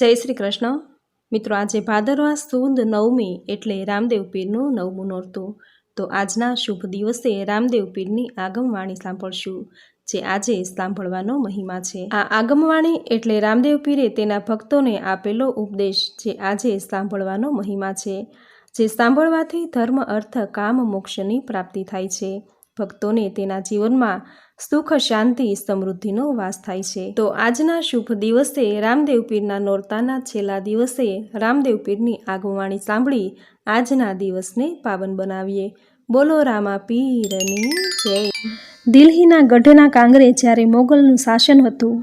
જય શ્રી કૃષ્ણ. મિત્રો, આજે ભાદરવા સુદ નવમી એટલે રામદેવ પીરનું નવમું નોરતું. તો આજના શુભ દિવસે રામદેવ પીરની આગમવાણી સાંભળશું, જે આજે સાંભળવાનો મહિમા છે. આ આગમવાણી એટલે રામદેવ પીરે તેના ભક્તોને આપેલો ઉપદેશ, જે આજે સાંભળવાનો મહિમા છે, જે સાંભળવાથી ધર્મ, અર્થ, કામ, મોક્ષની પ્રાપ્તિ થાય છે. ભક્તોને તેના જીવનમાં સુખ, શાંતિ, સમૃદ્ધિનો વાસ થાય છે. તો આજના શુભ દિવસે રામદેવ પીરના નોરતાના છેલ્લા દિવસે રામદેવ પીરની આગવાણી સાંભળી આજના દિવસને પાવન બનાવીએ. બોલો રામા પીરની જય. દિલ્હીના ગઢના કાંગરે જ્યારે મોગલનું શાસન હતું,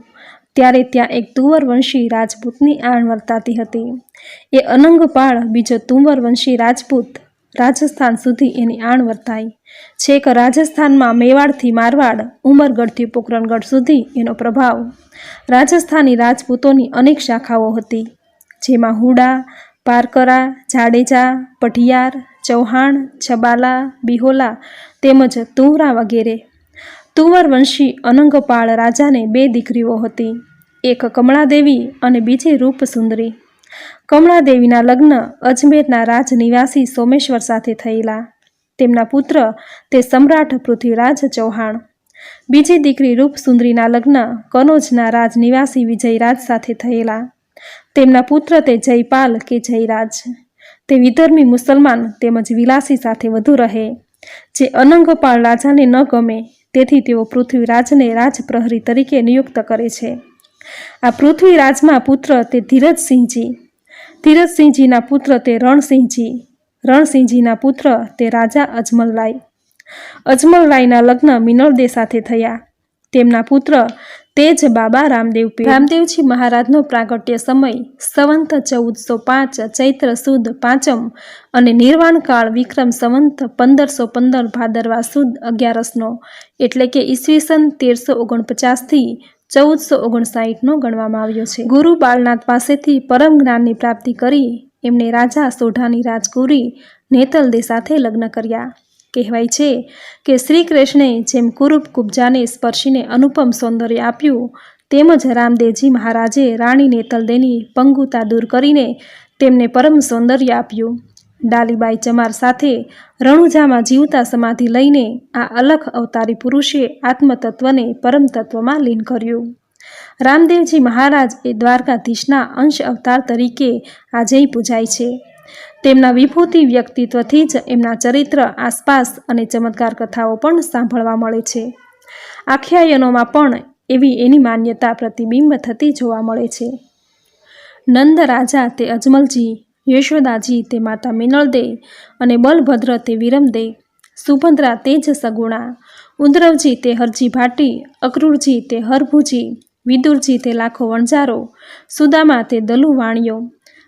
ત્યારે ત્યાં એક તુંવરવંશી રાજપૂતની આણ વર્તાતી હતી. એ અનંગપાળ બીજો તુંવર વંશી રાજપૂત રાજસ્થાન સુધી એની આણ વર્તાઈ. છેક રાજસ્થાનમાં મેવાડથી મારવાડ, ઉમરગઢથી પોખરણગઢ સુધી એનો પ્રભાવ. રાજસ્થાની રાજપૂતોની અનેક શાખાઓ હતી, જેમાં હુડા, પારકરા, જાડેજા, પઢિયાર, ચૌહાણ, છબાલા, બિહોલા તેમજ તુંવરા વગેરે. તુંવર વંશી અનંગપાળ રાજાને બે દીકરીઓ હતી, એક કમળાદેવી અને બીજી રૂપસુંદરી. કમળાદેવીના લગ્ન અજમેરના રાજ નિવાસી સોમેશ્વર સાથે થયેલા. તેમના પુત્ર તે સમ્રાટ પૃથ્વીરાજ ચૌહાણ. બીજી દીકરી રૂપસુંદરીના લગ્ન કનોજના રાજ નિવાસી વિજયરાજ સાથે થયેલા. તેમના પુત્ર તે જયપાલ કે જયરાજ. તે વિધર્મી મુસલમાન તેમજ વિલાસી સાથે વધુ રહે. જે અનંગપાળ રાજાને ન ગમે, તેથી તેઓ પૃથ્વીરાજને રાજપ્રહરી તરીકે નિયુક્ત કરે છે. આ પૃથ્વીરાજમાં પુત્ર તે ધીરજસિંહજી ધીરજસિંહજીના પુત્ર તે રણસિંહજી. રણસિંહજીના પુત્ર તે રાજા અજમલરાય. અજમલરાયના લગ્ન મિનળદે સાથે થયા. તેમના પુત્ર તે જ બાબા રામદેવ રામદેવજી મહારાજનો પ્રાગટ્ય સમય સંવંત ચૌદસો પાંચ, ચૈત્ર સુદ પાંચમ અને નિર્વાણકાળ વિક્રમ સંવંત પંદરસો પંદર ભાદરવા સુદ અગિયારસનો. એટલે કે ઈસવીસન તેરસો ઓગણપચાસથી ચૌદસો ઓગણસાઠનો ગણવામાં આવ્યો છે. ગુરુ બાળનાથ પાસેથી પરમ જ્ઞાનની પ્રાપ્તિ કરી એમણે રાજા સોઢાની રાજકુરી નેતલદે સાથે લગ્ન કર્યા. કહેવાય છે કે શ્રી કૃષ્ણે જેમ કુરૂપ કુબજાને સ્પર્શીને અનુપમ સૌંદર્ય આપ્યું, તેમજ રામદેવજી મહારાજે રાણી નેતલદેની પંગુતા દૂર કરીને તેમને પરમ સૌંદર્ય આપ્યું. ડાલીબાઈ ચમાર સાથે રણુજામાં જીવતા સમાધિ લઈને આ અલખ અવતારી પુરુષે આત્મતત્વને પરમતત્વમાં લીન કર્યું. રામદેવજી મહારાજ એ દ્વારકાધીશના અંશ અવતાર તરીકે આજેય પૂજાય છે. તેમના વિભૂતિ વ્યક્તિત્વથી જ એમના ચરિત્ર, આસપાસ અને ચમત્કાર કથાઓ પણ સાંભળવા મળે છે. આખ્યાયનોમાં પણ એવી એની માન્યતા પ્રતિબિંબ થતી જોવા મળે છે. નંદ રાજા તે અજમલજી યશોદાજી તે માતા મિનળદે અને બલભદ્ર તે વિરમદે સુભદ્રા તે જ સગુણા. ઉદ્રવજી તે હરજી ભાટી, અક્રૂરજી તે હરભુજી, વિદુરજી તે લાખો વણજારો સુદામા તે દલુ વાણિયો,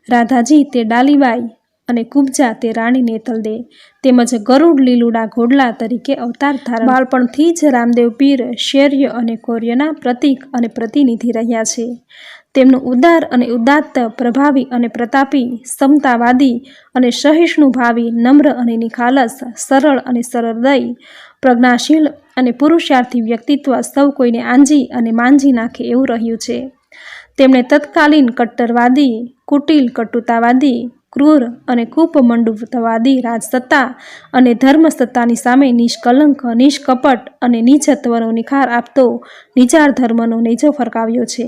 રાધાજી તે ડાલીબાઈ અને કુબજા તે રાણી નેતલદે તેમજ ગરુડ લીલુડા ઘોડલા તરીકે અવતાર ધારણ. બાળપણથી જ રામદેવ પીર, શૌર્ય અને કૌર્યના પ્રતીક અને પ્રતિનિધિ રહ્યા છે. તેમનું ઉદાર અને ઉદાત્ત, પ્રભાવી અને પ્રતાપી, સમતાવાદી અને સહિષ્ણુભાવી નમ્ર અને નિખાલસ, સરળ અને સરળદય, પ્રજ્ઞાશીલ અને પુરુષાર્થી વ્યક્તિત્વ સૌ કોઈને આંજી અને માંજી નાખે એવું રહ્યું છે. તેમણે તત્કાલીન કટ્ટરવાદી, કુટિલ કટુતાવાદી, ક્રૂર અને કૂપમંડુતવાદી રાજસત્તા અને ધર્મસત્તાની સામે નિષ્કલંક, નિષ્કપટ અને નીચત્વનો નિખાર આપતો નિજાર ધર્મનો નેજો ફરકાવ્યો છે.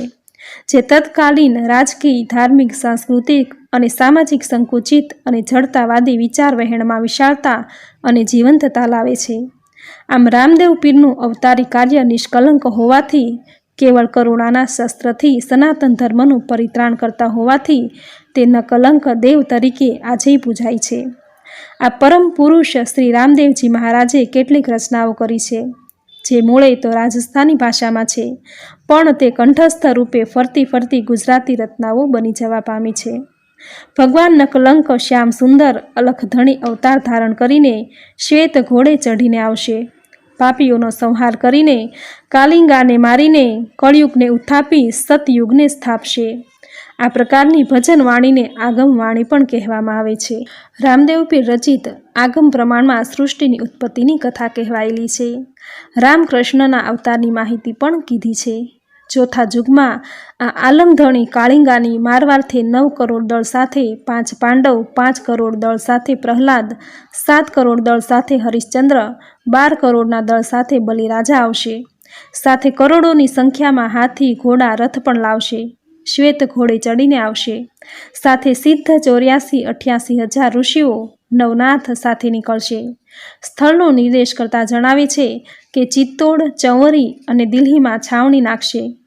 જે તત્કાલીન રાજકીય, ધાર્મિક, સાંસ્કૃતિક અને સામાજિક સંકુચિત અને જડતાવાદી વિચાર વહેણમાં વિશાળતા અને જીવંતતા લાવે છે. આમ રામદેવ પીરનું અવતારી કાર્ય નિષ્કલંક હોવાથી, કેવળ કરુણાના શસ્ત્રથી સનાતન ધર્મનું પરિત્રાણ કરતા હોવાથી, તે નકલંક દેવ તરીકે આજેય પૂજાય છે. આ પરમ પુરુષ શ્રી રામદેવજી મહારાજે કેટલીક રચનાઓ કરી છે, જે મૂળે તો રાજસ્થાની ભાષામાં છે. પણ તે કંઠસ્થ રૂપે ફરતી ફરતી ગુજરાતી રચનાઓ બની જવા પામી છે. ભગવાન નકલંક શ્યામ સુંદર અલખધણી અવતાર ધારણ કરીને શ્વેત ઘોડે ચઢીને આવશે. પાપીઓનો સંહાર કરીને કાલિંગાને મારીને કળિયુગને ઉત્થાપી સતયુગને સ્થાપશે. આ પ્રકારની ભજન વાણીને આગમ વાણી પણ કહેવામાં આવે છે. રામદેવ પીર રચિત આગમ પ્રમાણમાં સૃષ્ટિની ઉત્પત્તિની કથા કહેવાયેલી છે. રામકૃષ્ણના અવતારની માહિતી પણ કીધી છે. ચોથા યુગમાં આ આલમધણી કાળિંગાની મારવારથી નવ કરોડ દળ સાથે, પાંચ પાંડવ, પાંચ કરોડ દળ સાથે પ્રહલાદ, સાત કરોડ દળ સાથે હરિશ્ચંદ્ર, બાર કરોડના દળ સાથે બલિરાજા આવશે. સાથે કરોડોની સંખ્યામાં હાથી, ઘોડા, રથ પણ લાવશે. શ્વેત ઘોડે ચડીને આવશે. સાથે સિદ્ધ ચોર્યાસી અઠ્યાસી હજાર ઋષિઓ નવનાથ સાથે નીકળશે. સ્થળનો નિર્દેશ કરતા જણાવે છે કે ચિત્તોડ, ચંવરી અને દિલ્હીમાં છાવણી નાખશે.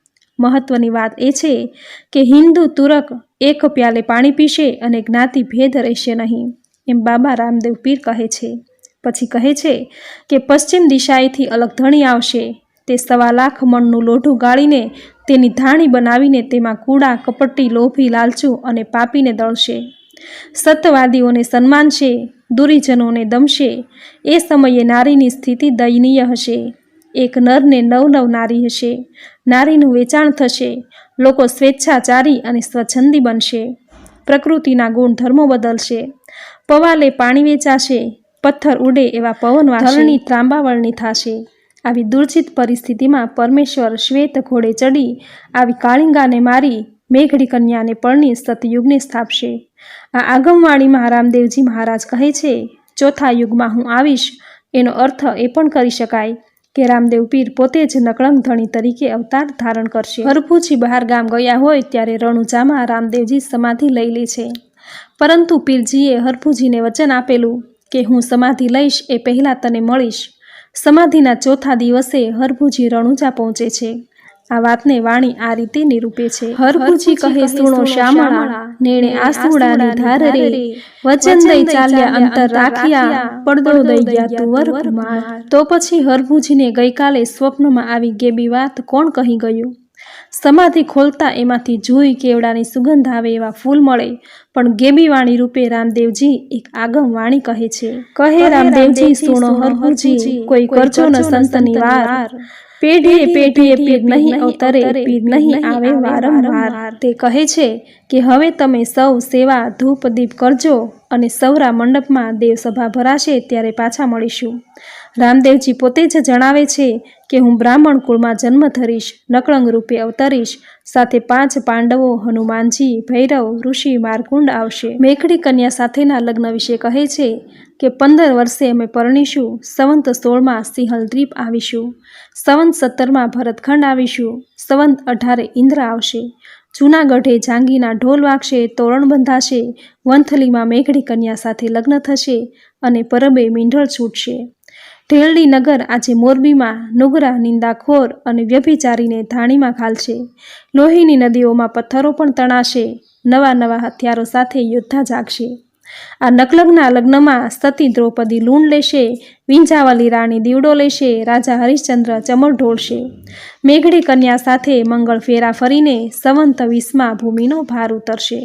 મહત્વની વાત એ છે કે હિન્દુ તુરક એક પ્યાલે પાણી પીશે અને જ્ઞાતિ ભેદ રહેશે નહીં. એમ બાબા રામદેવ પીર કહે છે. પછી કહે છે કે પશ્ચિમ દિશાએથી અલગ ધણી આવશે. તે સવા લાખ મણનું લોઢું ગાળીને તેની ધાણી બનાવીને તેમાં કૂડા, કપટી, લોભી, લાલચું અને પાપીને દળશે. સત્યવાદીઓને સન્માનશે દુરીજનોને દમશે એ સમયે નારીની સ્થિતિ દયનીય હશે. એક નરને નવ નવ નારી હશે. નારીનું વેચાણ થશે. લોકો સ્વેચ્છાચારી અને સ્વચ્છંદી બનશે. પ્રકૃતિના ગુણધર્મો બદલશે. પવાલે પાણી વેચાશે. પથ્થર ઉડે એવા પવન વાળની ત્રાંબાવળની થશે. આવી દુર્જિત પરિસ્થિતિમાં પરમેશ્વર શ્વેત ઘોડે ચડી, આવી કાળિંગાને મારી મેઘડી કન્યાને પરણી સતયુગને સ્થાપશે. આ આગમવાણીમાં રામદેવજી મહારાજ કહે છે, ચોથા યુગમાં હું આવીશ. એનો અર્થ એ પણ કરી શકાય કે રામદેવ પીર પોતે જ નકળંગ ધણી તરીકે અવતાર ધારણ કરશે. હરભુજી બહાર ગામ ગયા હોય ત્યારે રણુજામાં રામદેવજી સમાધિ લઈ લે છે. પરંતુ પીરજીએ હરભુજીને વચન આપેલું કે હું સમાધિ લઈશ એ પહેલાં તને મળીશ. સમાધિના ચોથા દિવસે હરભુજી રણુજા પહોંચે છે. આ વાતને વાણી આ રીતે નિરૂપે છે. હરભુજી કહે સુણો શ્યામળા નેણે આસુડાની ધાર રે વચન દઈ ચાલ્યા અંતર રાખ્યા પડદો દઈ ગયા તુવર કુમાર તો પછી હરભુજીને ગઈકાલે સ્વપ્નમાં આવી ગેબી વાત કોણ કહી ગયું? સમાધિ ખોલતા એમાંથી જુઈ કેવડાની સુગંધ આવે એવા ફૂલ મળે. પણ ગેબી વાણી રૂપે રામદેવજી એક આગમ વાણી કહે છે. કહે રામદેવજી સુણો હરભુજી કોઈ કરજો ન સંતની વાર. પેઢીએ પેઢીએ પીર નહીં અવતરે પીર નહીં આવે વારંવાર. તે કહે છે કે હવે તમે સૌ સેવા ધૂપ દીપ કરજો અને સૌરા મંડપમાં દેવસભા ભરાશે ત્યારે પાછા મળીશું. રામદેવજી પોતે જ જણાવે છે કે હું બ્રાહ્મણ કુળમાં જન્મ ધરીશ, નકળંગ રૂપે અવતરીશ, સાથે પાંચ પાંડવો, હનુમાનજી, ભૈરવ, ઋષિ, મારકુંડ આવશે. મેઘડી કન્યા સાથેના લગ્ન વિશે કહે છે કે પંદર વર્ષે અમે પરણીશું, સંવંત સોળમાં સિંહલ દ્વીપ આવીશું, સંવંત સત્તરમાં ભરતખંડ આવીશું, સંવંત અઢારે ઇન્દ્ર આવશે, જૂનાગઢે જાંગીના ઢોલ વાગશે, તોરણ બંધાશે, વંથલીમાં મેઘડી કન્યા સાથે લગ્ન થશે અને પરબે મીંઢળ છૂટશે. ઢેલડી નગર આજે મોરબીમાં નુગરા, નિંદાખોર અને વ્યભિચારીને ધાણીમાં ખાલશે લોહીની નદીઓમાં પથ્થરો પણ તણાશે. નવા નવા હથિયારો સાથે યોદ્ધા જાગશે. આ નકલગના લગ્નમાં સતી દ્રૌપદી લૂણ લેશે વિંજાવલી રાણી દીવડો લેશે, રાજા હરિશ્ચંદ્ર ચમર ઢોળશે. મેઘડી કન્યા સાથે મંગળ ફેરા ફરીને સંવંત વીસમાં ભૂમિનો ભાર ઉતરશે.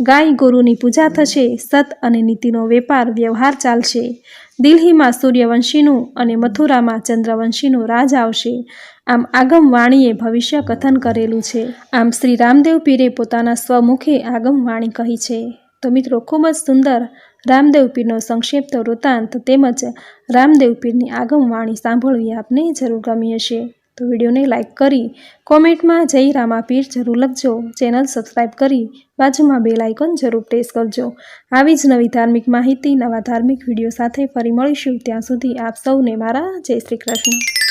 ગાય ગુરુની પૂજા થશે, સત અને નીતિનો વેપાર વ્યવહાર ચાલશે. દિલ્હીમાં સૂર્યવંશીનું અને મથુરામાં ચંદ્રવંશીનું રાજ આવશે. આમ આગમ વાણીએ ભવિષ્ય કથન કરેલું છે. આમ શ્રી રામદેવ પીરે પોતાના સ્વમુખે આગમ વાણી કહી છે. તો મિત્રો, ખૂબ જ સુંદર રામદેવ પીરનો સંક્ષિપ્ત વૃત્તાંત તેમજ રામદેવ પીરની આગમ વાણી સાંભળવી આપને જરૂર ગમી હશે. તો વિડીયોને લાઇક કરી કોમેન્ટમાં જય રામાપીર જરૂર લખજો. ચેનલ સબસ્ક્રાઈબ કરી બાજુમાં બેલ આઇકોન જરૂર પ્રેસ કરજો. આવી જ નવી ધાર્મિક માહિતી, નવા ધાર્મિક વીડિયો સાથે ફરી મળીશું. ત્યાં સુધી આપ સૌને મારા જય શ્રી કૃષ્ણ.